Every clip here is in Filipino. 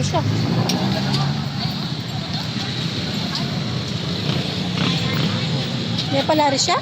Paano siya? May pala rin siya?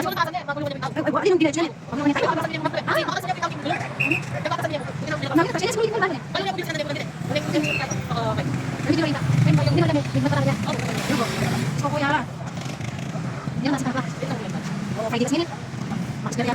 Mo pinigyan mo. Mas wala tasan niya, magulo niya. Ay, wala yung ginadyan. Ano ni tayo? Ay, baka sa niya pinag gulo. Baka sa niya. Nakita siya sa mga mga. Ano yung bisa na din. Okay. Okay. Video ina. Ay, yung dinala mo. Yung mata niya. So, kuya. Yan nasa ka. Okay, dito sini. Mas gaya.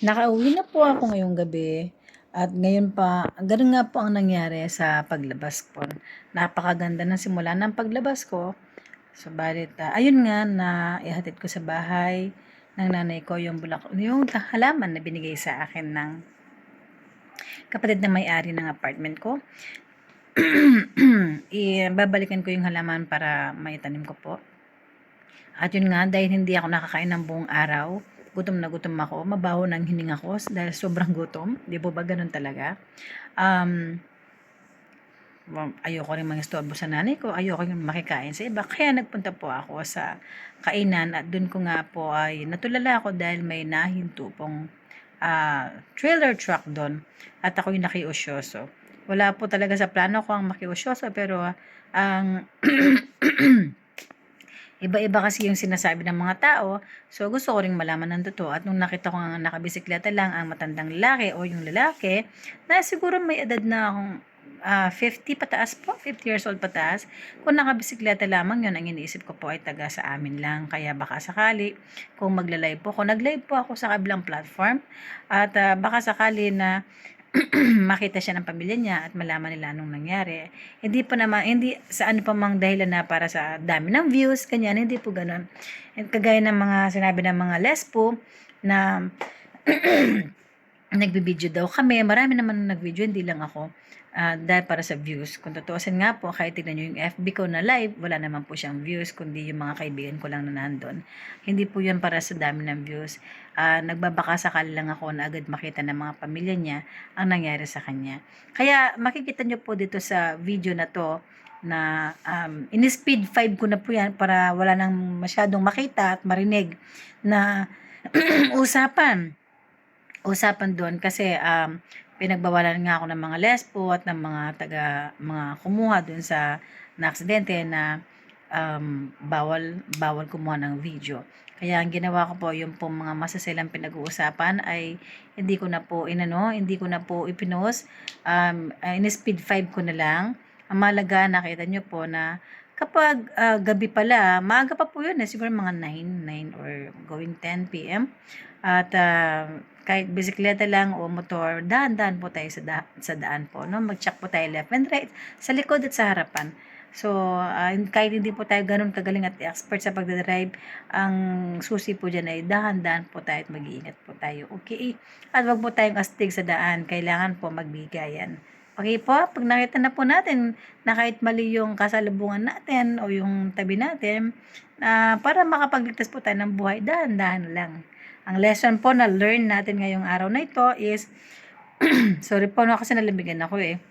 Nakauwi na po ako ngayong gabi at ngayon pa, ganun nga po ang nangyari sa paglabas ko. Napakaganda ng simula ng paglabas ko. Subalit, ah, ayun nga na ihatid ko sa bahay ng nanay ko yung bulak, yung halaman na binigay sa akin ng kapatid na may-ari ng apartment ko. Ibabalikan ko yung halaman para maitanim ko po. At yun nga, dahil hindi ako nakakain ng buong araw, gutom na gutom ako, mabaho ng hininga ko dahil sobrang gutom. Di po ba ganun talaga? Um, ayoko rin mangistorbo sa nanay ko, ayoko rin makikain sa iba. Kaya nagpunta po ako sa kainan at dun ko nga po ay natulala ako dahil may nahinto pong ah, trailer truck doon at ako yung nakiusyoso. Wala po talaga sa plano ko ang makiusyoso pero ang Iba-iba kasi yung sinasabi ng mga tao. So, gusto ko ring malaman ng totoo. At nung nakita ko nga nakabisikleta lang ang matandang lalaki o yung lalaki, na siguro may edad na akong ah, 50 pataas po, 50 years old pataas. Kung nakabisikleta lamang yun, ang iniisip ko po ay taga sa amin lang. Kaya baka sakali, kung magla-live po ako, nag-live po ako sa kabilang platform. At ah, baka sakali na makita siya ng pamilya niya at malaman nila anong nangyari. Hindi pa naman, hindi sa ano pa mang dahilan na para sa dami ng views, kanyan, hindi po ganun. And kagaya ng mga sinabi ng mga lespo na nagbibideo daw kami, marami naman nag-video, hindi lang ako. Ah, dahil para sa views. Kung tutuusin nga po, kahit tignan nyo yung FB ko na live, wala naman po siyang views, kundi yung mga kaibigan ko lang na nandun. Hindi po yun para sa dami ng views. Ah, nagbabaka sakali lang ako na agad makita ng mga pamilya niya ang nangyari sa kanya. Kaya makikita nyo po dito sa video na to na um, in-speed 5 ko na po yan para wala nang masyadong makita at marinig na usapan. Usapan doon kasi um, pinagbawalan nga ako ng mga lespo at ng mga taga mga kumuha doon sa na aksidente na um, bawal bawal kumuha ng video. Kaya ang ginawa ko po yung pong mga masaselang pinag-uusapan ay hindi ko na po inano, hindi ko na po ipinost. Um, uh, in-speed 5 ko na lang. Ang malaga nakita nyo po na kapag ah, gabi pala, maaga pa po yun eh, siguro mga 9, 9 or going 10 p.m. At ah, kahit bisikleta lang o motor, dahan-dahan po tayo sa, da- sa daan po. No? Mag-check po tayo left and right, sa likod at sa harapan. So, ah, kahit hindi po tayo ganun kagaling at expert sa pagdadrive, ang susi po dyan ay dahan-dahan po tayo at mag-iingat po tayo. Okay? At wag po tayong astig sa daan. Kailangan po magbigayan. Okay po, pag nakita na po natin na kahit mali yung kasalubungan natin o yung tabi natin, ah, para makapagligtas po tayo ng buhay, dahan-dahan lang. Ang lesson po na learn natin ngayong araw na ito is, sorry po, no, kasi nalabigan ako eh.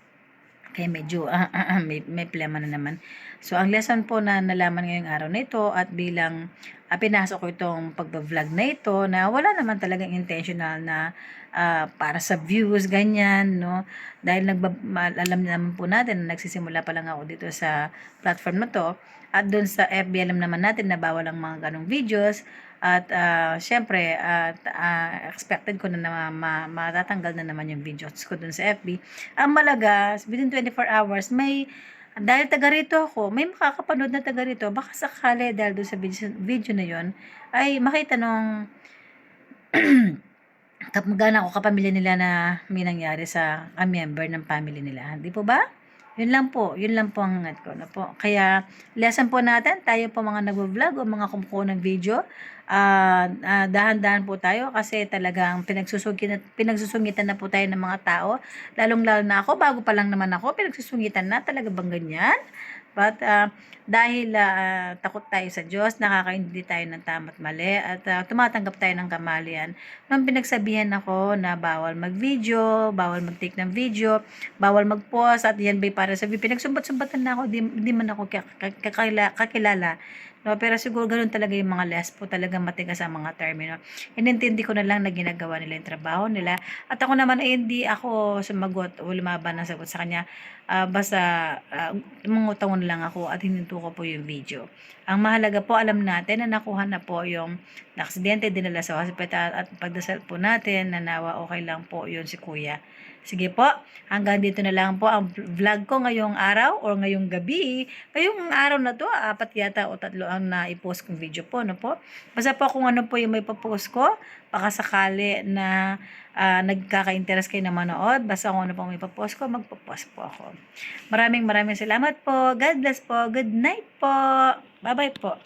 Kaya medyo ah, ah, ah, may, may plema na naman. So, ang lesson po na nalaman ngayong araw na ito at bilang ah, pinasok ko itong pagbablog na ito na wala naman talagang intentional na ah, para sa views, ganyan, no? Dahil nagbab- alam naman po natin na nagsisimula pa lang ako dito sa platform na to. At doon sa FB, alam naman natin na bawal ang mga ganong videos. At ah, syempre, at ah, expected ko na, na ma- matatanggal na naman yung videos ko doon sa FB. Ang malaga, within 24 hours, may dahil taga rito ako, may makakapanood na taga rito, baka sakali dahil doon sa video, video na yon ay makita nung kapagana ko kapamilya nila na may nangyari sa a member ng family nila. Di po ba? Yun lang po. Yun lang po ang hangat ko na po. Kaya, lesson po natin, tayo po mga nagvo-vlog o mga kumukuha ng video, ah, dahan-dahan po tayo kasi talagang pinagsusungitan, pinagsusungitan na po tayo ng mga tao. Lalong-lalo na ako, bago pa lang naman ako, pinagsusungitan na. Talaga bang ganyan? But ah, dahil ah, takot tayo sa Diyos, nakakaintindi tayo ng tama't mali at ah, tumatanggap tayo ng kamalian. Nung pinagsabihan ako na bawal mag-video, bawal mag-take ng video, bawal mag-post at yan ba'y para sa video. Pinagsumbat-sumbatan na ako, di, di man ako kak- kak- kakila- kakilala. No, pero siguro ganun talaga yung mga lespo, talaga matigas ang mga termino. Inintindi ko na lang na ginagawa nila yung trabaho nila. At ako naman ay hindi ako sumagot o lumaban ng sagot sa kanya. Ah, basta uh, umungutangon lang ako at hininto ko po yung video. Ang mahalaga po, alam natin na nakuha na po yung aksidente, dinala sa hospital at pagdasal po natin na nawa okay lang po yun si kuya. Sige po, hanggang dito na lang po ang vlog ko ngayong araw or ngayong gabi. Ngayong araw na to, apat yata o tatlo ang na-post kong video po, no po? Basta po kung ano po yung may papost ko, baka sakali na ah, nagkaka-interest kayo na manood, basta kung ano po may papost ko, magpapost po ako. Maraming maraming salamat po. God bless po. Good night po. Bye-bye po.